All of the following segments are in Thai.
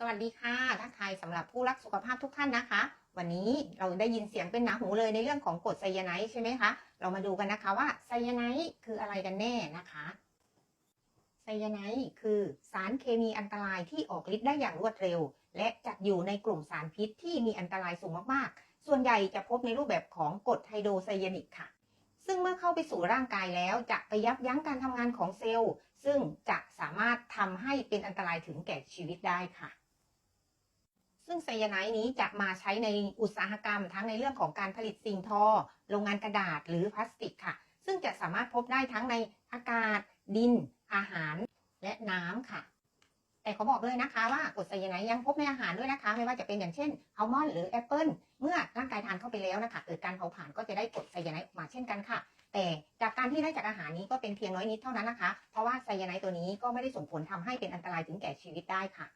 สวัสดีค่ะทักทายสำหรับผู้รักสุขภาพทุกท่านนะคะ วันนี้เราได้ยินเสียงเป็นหนาหูเลยในเรื่องของกรดไซยาไนด์ใช่ไหมคะ เรามาดูกันนะคะว่าไซยาไนด์คืออะไรกันแน่นะคะไซยาไนด์คือสารเคมีอันตรายที่ออกฤทธิ์ได้อย่างรวดเร็ว และจัดอยู่ในกลุ่มสารพิษที่มีอันตรายสูงมากๆ ส่วนใหญ่จะพบในรูปแบบของกรดไฮโดรไซยานิกค่ะ ซึ่งเมื่อเข้าไปสู่ร่างกายแล้วจะไปยับยั้งการทำงานของเซลล์ ซึ่งจะสามารถทำให้เป็นอันตรายถึงแก่ชีวิตได้ค่ะ ซึ่งไซยาไนด์นี้จะมาใช้ในอุตสาหกรรม ทั้งในเรื่องของการผลิตสิ่งทอ โรงงานกระดาษหรือพลาสติกค่ะ ซึ่งจะสามารถพบได้ทั้งในอากาศ ดิน อาหาร และน้ำค่ะ แต่เขาบอกเลยนะคะว่ากรดไซยาไนด์ยังพบในอาหารด้วยนะคะ ไม่ว่าจะเป็นอย่างเช่นอัลมอนด์หรือแอปเปิลเมื่อร่างกายทานเข้าไปแล้วนะคะเกิดการเผาผลาญก็จะได้กรดไซยาไนด์ออกมาเช่นกันค่ะ แต่จากการที่ได้จากอาหารนี้ก็เป็นเพียงน้อยนิดเท่านั้นนะคะ เพราะว่าไซยาไนด์ตัวนี้ก็ไม่ได้ส่งผลทำให้เป็นอันตรายถึงแก่ชีวิตได้ค่ะ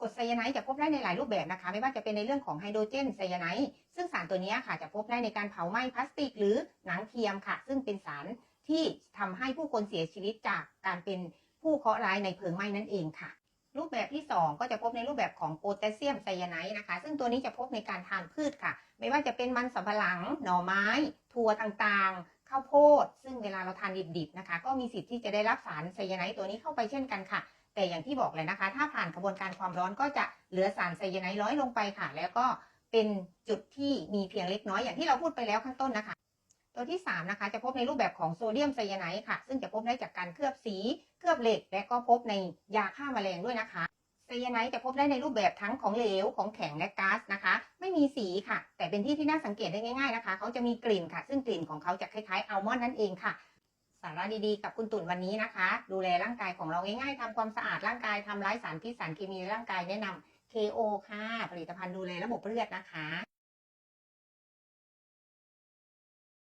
กรดไซยาไนด์จะพบได้ในหลายรูปแบบนะคะ ไม่ว่าจะเป็นในเรื่องของไฮโดรเจนไซยาไนด์ซึ่งสารตัวนี้ค่ะจะพบได้ในการเผาไหม้พลาสติก หรือหนังเทียมค่ะ ซึ่งเป็นสารที่ทำให้ผู้คนเสียชีวิตจากการเป็นผู้เคราะห์ร้ายในเพลิงไหม้นั่นเองค่ะ รูปแบบที่ 2 ก็จะพบในรูปแบบของโพแทสเซียมไซยาไนด์นะคะ ซึ่งตัวนี้จะพบในการทานพืชค่ะ ไม่ว่าจะเป็นมันสำปะหลัง หน่อไม้ ถั่วต่างๆ ข้าวโพด ซึ่งเวลาเราทานดิบๆนะคะ ก็มีสิทธิ์ที่จะได้รับสารไซยาไนด์ตัวนี้เข้าไปเช่นกันค่ะ แต่อย่างที่บอกเลยนะคะ ถ้าผ่านกระบวนการความร้อนก็จะเหลือสารไซยาไนด์ร้อยลงไปค่ะ แล้วก็เป็นจุดที่มีเพียงเล็กน้อยอย่างที่เราพูดไปแล้วข้างต้นนะคะ ตัวที่3นะคะจะพบในรูปแบบของโซเดียมไซยาไนด์ค่ะ ซึ่งจะพบได้จากการเคลือบสีเคลือบเหล็ก และก็พบในยาฆ่าแมลงด้วยนะคะไซยาไนด์จะพบได้ในรูปแบบทั้งของเหลวของแข็งและก๊าซนะคะ ไม่มีสีค่ะ แต่เป็นที่ที่น่าสังเกตได้ง่ายๆนะคะ เขาจะมีกลิ่นค่ะ ซึ่งกลิ่นของเขาจะคล้ายๆอัลมอนด์นั่นเองค่ะ สาระดีๆ กับคุณตุ่นวันนี้นะคะ ดูแลร่างกายของเราง่ายๆทำความสะอาดร่างกายทำร้ายสารพิษสารเคมีในร่างกายแนะนำ KO ค่ะ ผลิตภัณฑ์ดูแลระบบเลือดนะคะ